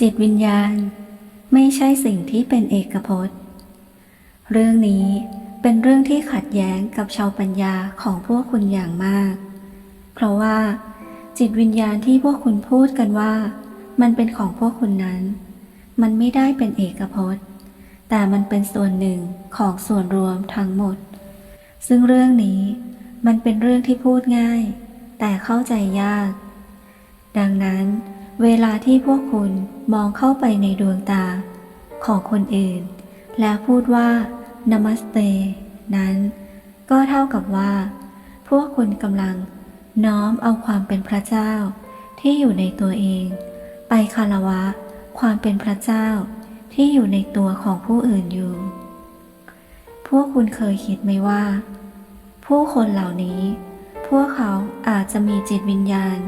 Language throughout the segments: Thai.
จิตวิญญาณ ไม่ใช่สิ่งที่เป็นเอกพจน์ เรื่องนี้เป็นเรื่องที่ขัดแย้งกับชาวปัญญาของพวกคุณอย่างมาก เพราะว่า จิตวิญญาณที่พวกคุณพูดกันว่า มันเป็นของพวกคุณนั้น มันไม่ได้เป็นเอกพจน์ แต่มันเป็นส่วนหนึ่งของส่วนรวมทั้งหมด ซึ่งเรื่องนี้มันเป็นเรื่องที่พูดง่าย แต่เข้าใจยาก ดังนั้น เวลาที่พวกคุณมองเข้าไปในดวงตา ของคนอื่น แล้วพูดว่า Namaste นั้น ก็เท่ากับว่า พวกคุณกำลังน้อมเอาความเป็นพระเจ้า ที่อยู่ในตัวเอง ไปคารวะ ความเป็นพระเจ้าที่อยู่ในตัวของผู้อื่นอยู่ พวกคุณเคยคิดไหมว่า ผู้คนเหล่านี้ พวกเขาอาจจะมีจิตวิญญาณ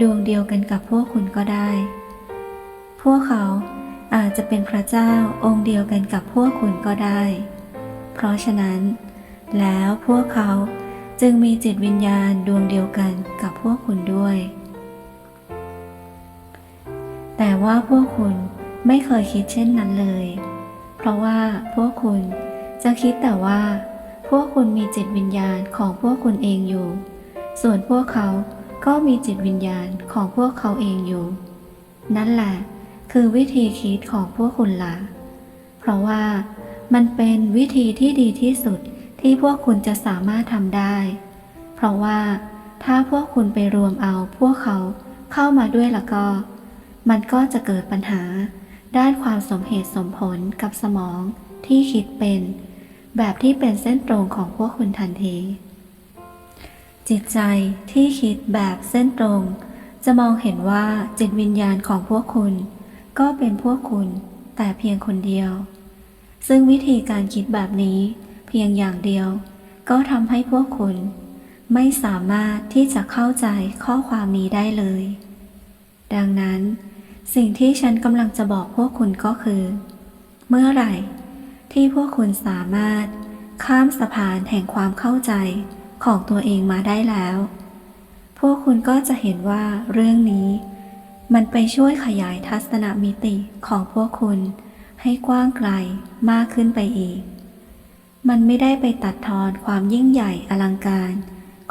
ดวงเดียวกันกับพวกคุณก็ได้ พวกเขาอาจจะเป็นพระเจ้าองค์เดียวกันกับพวกคุณก็ได้ เพราะฉะนั้น แล้วพวกเขาจึงมีจิตวิญญาณดวงเดียวกันกับพวกคุณด้วย แต่ว่าพวกคุณไม่เคยคิดเช่นนั้นเลย เพราะว่าพวกคุณจะคิดแต่ว่า พวกคุณมีจิตวิญญาณของพวกคุณเองอยู่ ส่วนพวกเขา ก็มีจิตวิญญาณของพวกเขาเองอยู่ นั่นแหละคือวิธีคิดของพวกคุณละ่ะ เพราะว่ามันเป็นวิธีที่ดีที่สุดที่พวกคุณจะสามารถทำได้ เพราะว่าถ้าพวกคุณไปรวมเอาพวกเขาเข้ามาด้วยแล้วก็ มันก็จะเกิดปัญหา ด้านความสมเหตุสมผลกับสมองที่คิดเป็น แบบที่เป็นเส้นตรงของพวกคุณทันที จิตใจที่คิดแบบเส้นตรง จะมองเห็นว่าจิตวิญญาณของพวกคุณ ก็เป็นพวกคุณแต่เพียงคนเดียว ซึ่งวิธีการคิดแบบนี้เพียงอย่างเดียว ก็ทำให้พวกคุณ ไม่สามารถที่จะเข้าใจข้อความนี้ได้เลย ดังนั้น สิ่งที่ฉันกำลังจะบอกพวกคุณก็คือ เมื่อไหร่ ที่พวกคุณสามารถข้ามสะพานแห่งความเข้าใจ ของตัวเองมาได้แล้ว พวกคุณก็จะเห็นว่าเรื่องนี้ มันไปช่วยขยายทัศนมิติของพวกคุณ ให้กว้างไกลมากขึ้นไปอีก มันไม่ได้ไปตัดทอนความยิ่งใหญ่อลังการ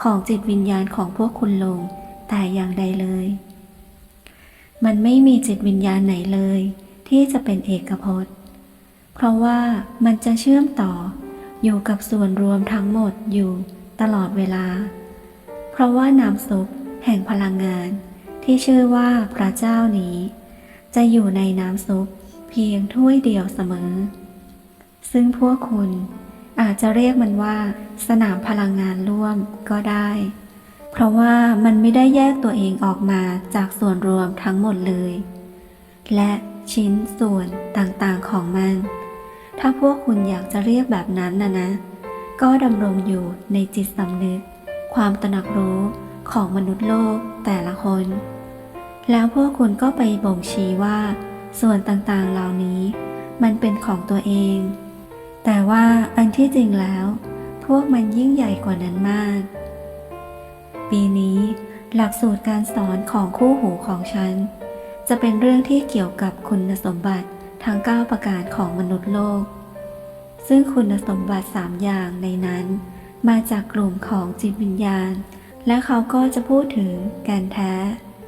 ของจิตวิญญาณของพวกคุณลง แต่อย่างใดเลย มันไม่มีจิตวิญญาณไหนเลย ที่จะเป็นเอกพจน์ เพราะว่ามันจะเชื่อมต่ออยู่กับส่วนรวมทั้งหมดอยู่ ตลอดเวลา เพราะว่าน้ำซุปแห่งพลังงานที่ชื่อว่าพระเจ้านี้ จะอยู่ในน้ำซุปเพียงถ้วยเดียวเสมอ ซึ่งพวกคุณอาจจะเรียกมันว่าสนามพลังงานร่วมก็ได้ เพราะว่ามันไม่ได้แยกตัวเองออกมาจากส่วนรวมทั้งหมดเลย และชิ้นส่วนต่างๆของมัน ถ้าพวกคุณอยากจะเรียกแบบนั้นนะนะ ก็ดำรงอยู่ในจิตสำนึก ความตระหนักรู้ของมนุษย์โลกแต่ละคน แล้วพวกคุณก็ไปบ่งชี้ว่า ส่วนต่างๆเหล่านี้ มันเป็นของตัวเอง แต่ว่าอันที่จริงแล้ว พวกมันยิ่งใหญ่กว่านั้นมาก ปีนี้ หลักสูตรการสอนของคู่หูของฉัน จะเป็นเรื่องที่เกี่ยวกับคุณสมบัติทั้ง 9 ประการของมนุษย์โลก ซึ่งคุณสมบัติ 3 อย่างในนั้น มาจากกลุ่มของจิตวิญญาณ และเขาก็จะพูดถึงแก่นแท้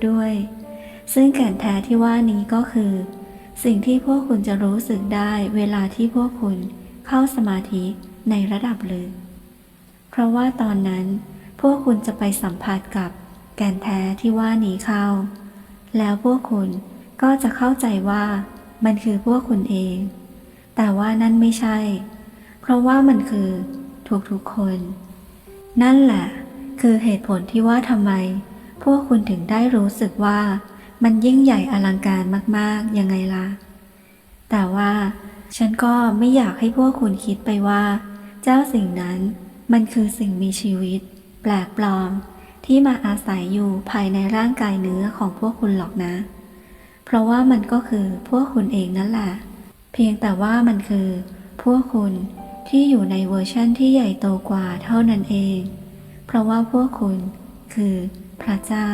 ด้วย ซึ่งแก่นแท้ที่ว่านี้ก็คือ สิ่งที่พวกคุณจะรู้สึกได้เวลาที่พวกคุณเข้าสมาธิในระดับลึก เพราะว่าตอนนั้น พวกคุณจะไปสัมผัสกับแก่นแท้ที่ว่านี้เข้า แล้วพวกคุณก็จะเข้าใจว่ามันคือพวกคุณเอง แต่ว่านั่นไม่ใช่ เพราะว่ามันคือทุกๆคน นั่นแหละ คือเหตุผลที่ว่าทำไม พวกคุณถึงได้รู้สึกว่ามันยิ่งใหญ่อลังการมากๆ ยังไงล่ะ แต่ว่าฉันก็ไม่อยากให้พวกคุณคิดไปว่า เจ้าสิ่งนั้นมันคือสิ่งมีชีวิต แปลกปลอม ที่มาอาศัยอยู่ภายในร่างกายเนื้อของพวกคุณหรอกนะ เพราะว่ามันก็คือพวกคุณเองนั่นแหละ พียงแต่ว่ามันคือ พวกคุณที่อยู่ในเวอร์ชั่นที่ใหญ่โตกว่าเท่านั้นเอง เพราะว่าพวกคุณคือพระเจ้า